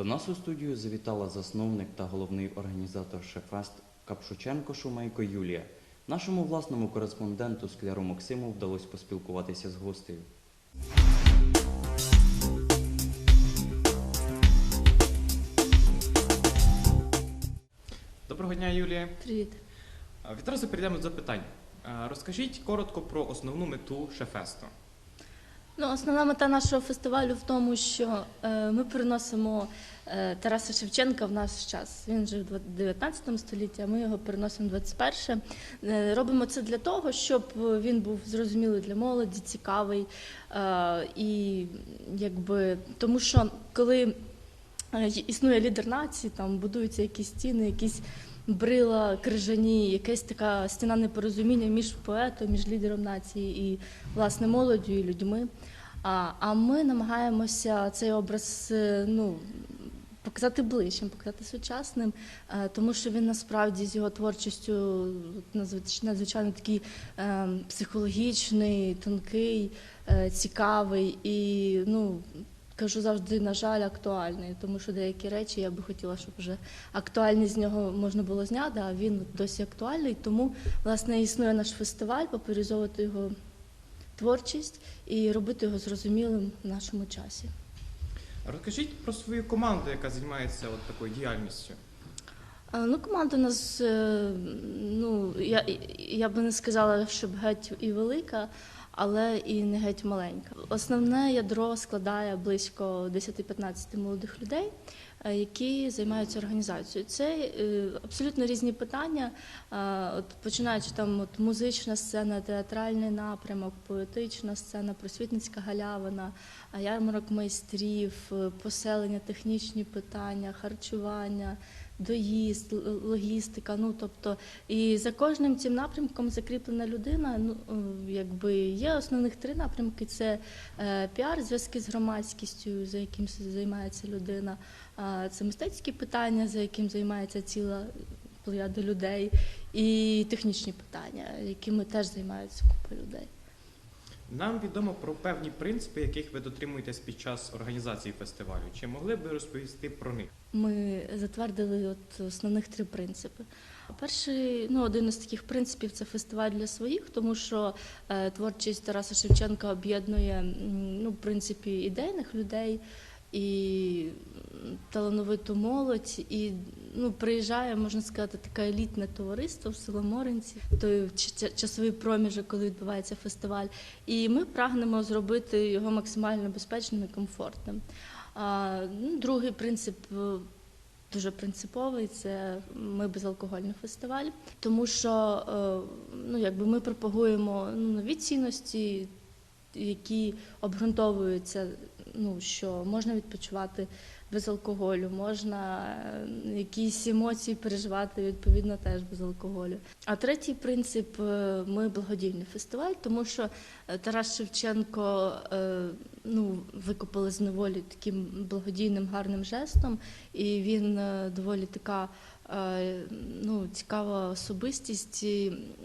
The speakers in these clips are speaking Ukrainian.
До нас у студію завітала засновник та головний організатор Шефест Капшученко Шумейко Юлія. Нашому власному кореспонденту Скляру Максиму вдалося поспілкуватися з гостею. Доброго дня, Юлія. Привіт. Відразу перейдемо до запитань. Розкажіть коротко про основну мету Шефесту. Ну, основна мета нашого фестивалю в тому, що е, ми переносимо е, Тараса Шевченка в наш час. Він жив в 19 столітті, а ми його переносимо в 21. Е, робимо це для того, щоб він був зрозумілий для молоді, цікавий. Е, і якби тому що коли е, існує лідер нації, там будуються якісь стіни, якісь брила крижані, якась така стіна непорозуміння між поетом, між лідером нації і власне молоддю і людьми. А, а ми намагаємося цей образ е, ну, показати ближчим, показати сучасним, е, тому що він насправді з його творчістю надзвич- надзвичайно такий е, психологічний, тонкий, цікавий і ну. Кажу завжди, на жаль, актуальний, тому що деякі речі я би хотіла, щоб вже актуальність з нього можна було зняти, а він досі актуальний. Тому власне існує наш фестиваль, популяризовувати його творчість і робити його зрозумілим в нашому часі. Розкажіть про свою команду, яка займається от такою діяльністю. Ну, команда у нас, е, ну я, я би не сказала, щоб геть і велика, але і не геть маленька. Основне ядро складає близько 10-15 молодих людей, які займаються організацією. Це е, абсолютно різні питання, е, от починаючи там от музична сцена, театральний напрямок, поетична сцена, просвітницька галявина, ярмарок майстрів, е, поселення, технічні питання, харчування доїзд, логістика. Ну тобто, і за кожним цим напрямком закріплена людина. Ну е, якби є основних три напрямки: це е, піар, зв'язки з громадськістю, за яким займається людина. Це мистецькі питання, за яким займається ціла плеяда людей, і технічні питання, якими теж займаються купа людей. Нам відомо про певні принципи, яких ви дотримуєтесь під час організації фестивалю. Чи могли б ви розповісти про них? Ми затвердили от основних три принципи. Перший, ну один із таких принципів це фестиваль для своїх, тому що е, творчість Тараса Шевченка об'єднує ну, в принципі ідейних людей і талановиту молодь, і ну, приїжджає, можна сказати, таке елітне товариство в село Моринці, той часовий проміжок, коли відбувається фестиваль. І ми прагнемо зробити його максимально безпечним і комфортним. Ну, другий принцип е, дуже принциповий це ми безалкогольний фестиваль, тому що е, ну, якби ми пропагуємо ну, нові цінності, які обґрунтовуються, ну, що можна відпочивати без алкоголю, можна е, якісь емоції переживати відповідно теж без алкоголю. А третій принцип е, ми благодійний фестиваль, тому що е, Тарас Шевченко ну, викопали з неволі таким благодійним гарним жестом, і він доволі така ну, цікава особистість,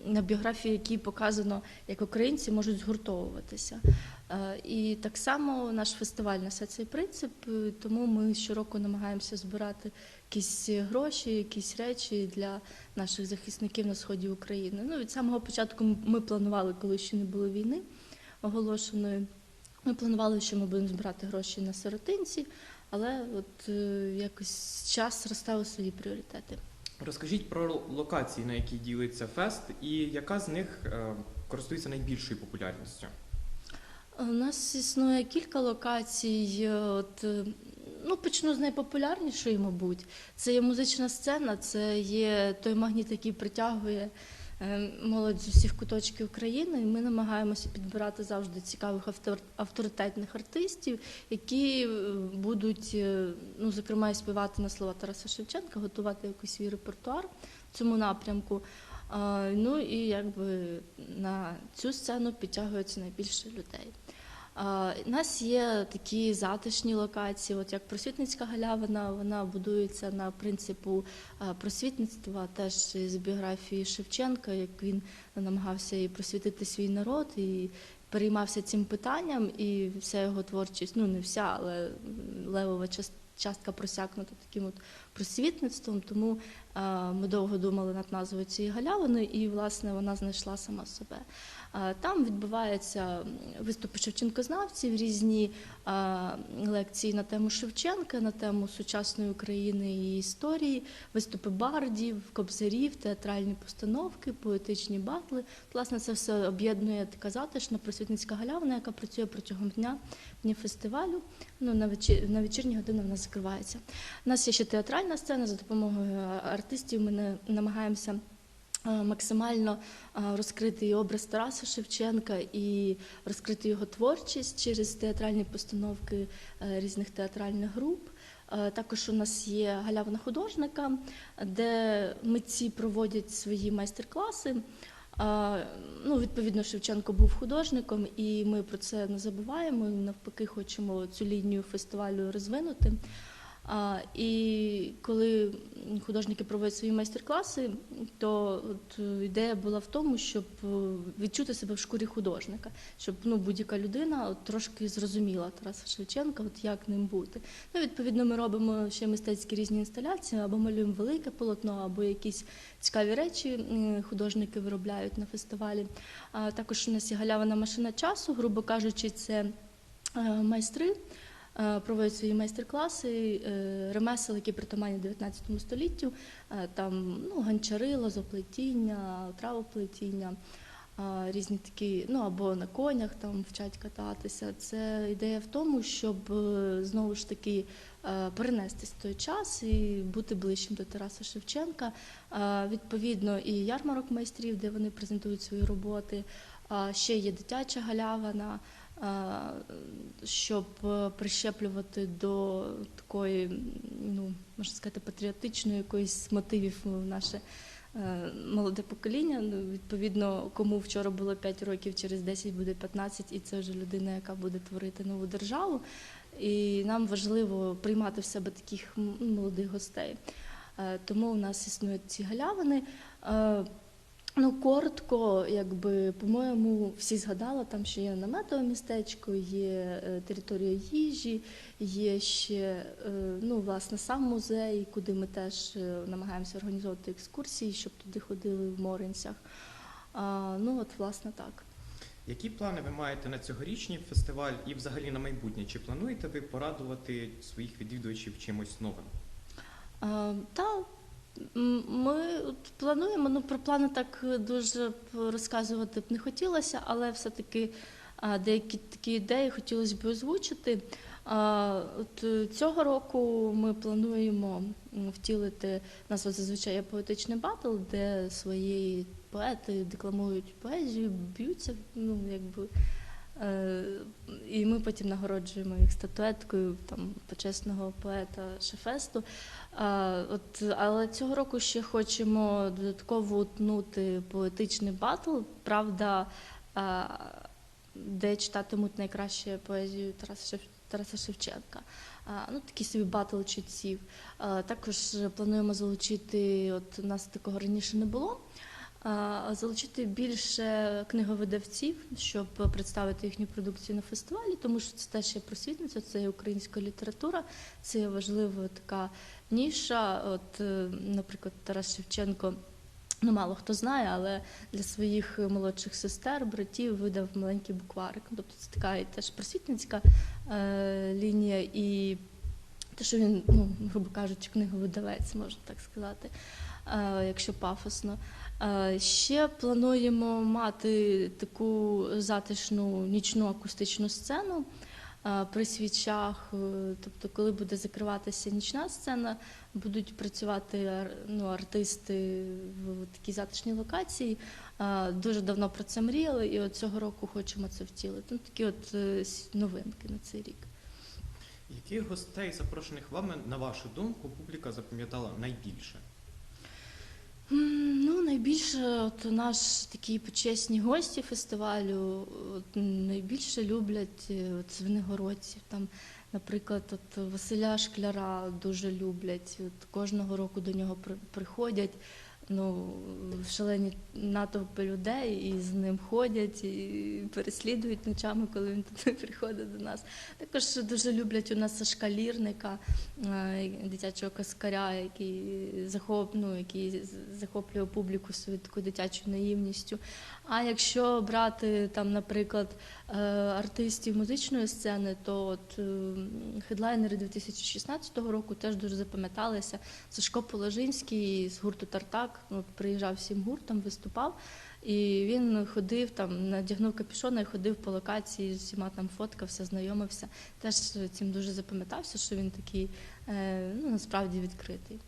на біографії якій показано, як українці можуть згуртовуватися. Е, І так само наш фестиваль несе цей принцип, е, тому ми щороку намагаємося збирати якісь гроші, якісь речі для наших захисників на сході України. Ну, від самого початку ми планували, коли ще не було війни оголошеної. Ми планували, що ми будемо збирати гроші на сиротинці, але от е, якось час розставив свої пріоритети. Розкажіть про локації, на які ділиться фест, і яка з них користується найбільшою популярністю. У нас існує кілька локацій. е, От, е, ну, почну з найпопулярнішої, мабуть. Це є музична сцена, це є той магніт, який притягує е, молодь з усіх куточків України. І ми намагаємося підбирати завжди цікавих автор- авторитетних артистів, які будуть, ну, зокрема, і співати на слова Тараса Шевченка, готувати якийсь свій репертуар в цьому напрямку. Ну і якби на цю сцену підтягується найбільше людей. У нас є такі затишні локації, от як просвітницька галявина, вона будується на принципу просвітництва, теж з біографії Шевченка, як він намагався і просвітити свій народ і переймався цим питанням, і вся його творчість, ну не вся, але левова частина частка просякнута таким от просвітництвом. Тому е, ми довго думали над назвою цієї галявини, і власне вона знайшла сама себе. Е, Там відбуваються виступи шевченкознавців, різні е, лекції на тему Шевченка, на тему сучасної України і історії, виступи бардів, кобзарів, театральні постановки, поетичні батли. Власне, це все об'єднує така затишна просвітницька галявина, яка працює протягом дня, дні фестивалю. Ну, на, вечір, на вечірні години вона закривається. У нас є ще театральна сцена, за допомогою артистів ми намагаємося е, максимально е, розкрити образ Тараса Шевченка і розкрити його творчість через театральні постановки е, різних театральних груп. Е, Також у нас є галявина художника, де митці проводять свої майстер-класи. Е, Ну, відповідно, Шевченко був художником, і ми про це не забуваємо. Навпаки, хочемо цю лінію фестивалю розвинути. А, і коли художники проводять свої майстер-класи, то от е, ідея була в тому, щоб е, відчути себе в шкурі художника, щоб ну, будь-яка людина от, трошки зрозуміла Тараса Шевченка, от як ним бути. Ну, відповідно, ми робимо ще мистецькі різні інсталяції, або малюємо велике полотно, або якісь цікаві речі художники виробляють на фестивалі. А також у нас є галявина машина часу, грубо кажучи, це е, майстри проводять свої майстер-класи, е, ремесел, які притаманні 19 століттю, е, там ну, гончари, лозоплетіння, травоплетіння, е, різні такі, ну або на конях там вчать кататися. Це ідея в тому, щоб е, знову ж таки е, перенестись в той час і бути ближчим до Тараса Шевченка. Е, Відповідно, і ярмарок майстрів, де вони презентують свої роботи. Ще є дитяча галявина, щоб е, прищеплювати до такої, ну можна сказати, патріотичної якоїсь мотивів в наше е, молоде покоління. Ну, Відповідно, кому вчора було 5 років, через 10 буде 15, і це вже людина, яка буде творити нову державу. І нам важливо приймати в себе таких молодих гостей. Е, Тому у нас існують ці галявини. Ну, коротко, якби, по-моєму, всі згадали, там ще є наметове містечко, є е, територія їжі, є ще е, ну, власне, сам музей, куди ми теж е, намагаємося організовувати екскурсії, щоб туди ходили в Моринцях. А, ну, от, власне, так. Які плани ви маєте на цьогорічний фестиваль і взагалі на майбутнє? Чи плануєте ви порадувати своїх відвідувачів чимось новим? А, Та ми плануємо. Ну про плани так дуже розказувати б не хотілося, але все-таки деякі такі ідеї хотілося б озвучити. От е, цього року ми плануємо втілити от зазвичай поетичний батл, де свої поети декламують поезію, б'ються, ну якби. Е, І ми потім нагороджуємо їх статуеткою там почесного поета Шефесту. А, От, але цього року ще хочемо додатково утнути поетичний батл. Правда, а, де читатимуть найкраще поезію Тараса, Шев- Тараса Шевченка. А, Ну, такий собі батл читців. А, Також плануємо залучити, от у нас такого раніше не було. Залучити більше книговидавців, щоб представити їхню продукцію на фестивалі, тому що це теж є просвітниця, це є українська література, це є важлива така ніша. От, е, наприклад, Тарас Шевченко. Ну, мало хто знає, але для своїх молодших сестер, братів видав маленький букварик. Тобто це така теж просвітницька е, лінія, і те, що він, ну, грубо кажучи, книговидавець, можна так сказати, е, якщо пафосно. Е, ще плануємо мати таку затишну нічну акустичну сцену е, при свічах. Е, Тобто, коли буде закриватися нічна сцена, будуть працювати ну, артисти в такій затишній локації. Дуже давно про це мріяли, і от цього року хочемо це втілити. Ну, такі от новинки на цей рік. Яких гостей, запрошених вами, на вашу думку, публіка запам'ятала найбільше? Ну, найбільше от наш такі почесні гості фестивалю от, найбільше люблять е, от, звенигородців. Там, наприклад, от Василя Шкляра дуже люблять. От, кожного року до нього приходять. Ну, шалені натовпи людей і з ним ходять і переслідують ночами, коли він туди приходить до нас. Також дуже люблять у нас Сашка Лірника, е, дитячого каскаря, який захоп, ну, який захоплює публіку своєю такою дитячою наївністю. А якщо брати там, наприклад, е, артистів музичної сцени, то от е, хедлайнери 2016 року теж дуже запам'яталися. Сашко Положинський з гурту Тартак ну, от приїжджав всім гуртом, виступав. І він ходив там, надягнув капюшона і ходив по локації, з всіма там фоткався, знайомився. Теж цим дуже запам'ятався, що він такий е, ну, насправді відкритий.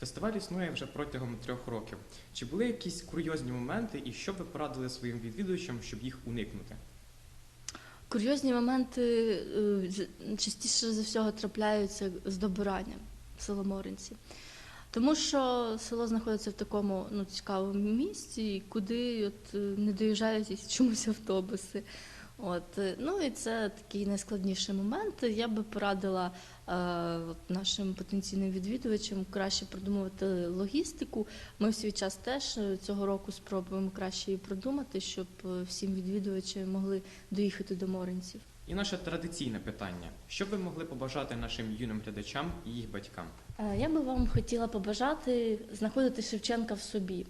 Фестиваль існує вже протягом трьох років. Чи були якісь курйозні моменти, і що ви порадили своїм відвідувачам, щоб їх уникнути? Курйозні моменти е, частіше за всього трапляються з добиранням в Соломоринці. Тому що село знаходиться в такому ну, цікавому місці, куди от, е, не доїжджають чомусь автобуси. От, е, ну і це такий найскладніший момент. Я би порадила е, нашим потенційним відвідувачам краще продумувати логістику. Ми в свій час теж е, цього року спробуємо краще її продумати, щоб всім відвідувачам могли доїхати до Моринців. І наше традиційне питання: що ви могли побажати нашим юним глядачам і їх батькам? Е, Я би вам хотіла побажати знаходити Шевченка в собі,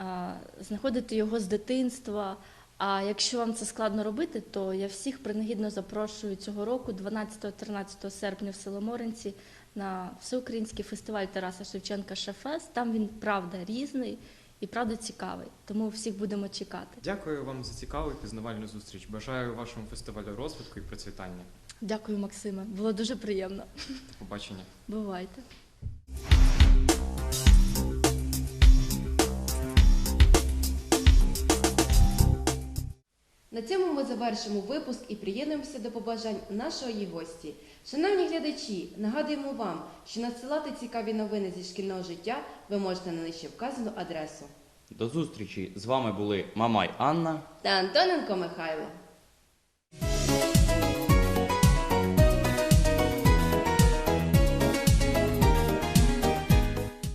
е, знаходити його з дитинства. А якщо вам це складно робити, то я всіх принагідно запрошую цього року, 12-13 серпня в село Моринці, на всеукраїнський фестиваль Тараса Шевченка Шефест. Там він правда різний і правда цікавий. Тому всіх будемо чекати. Дякую вам за цікаву і пізнавальну зустріч. Бажаю вашому фестивалю розвитку і процвітання. Дякую, Максиме. Було дуже приємно. До побачення. Бувайте. На цьому ми завершимо випуск і приєднуємося до побажань нашої гості. Шановні глядачі, нагадуємо вам, що надсилати цікаві новини зі шкільного життя ви можете на нижче вказану адресу. До зустрічі! З вами були Мамай Анна. Та Антоненко Михайло.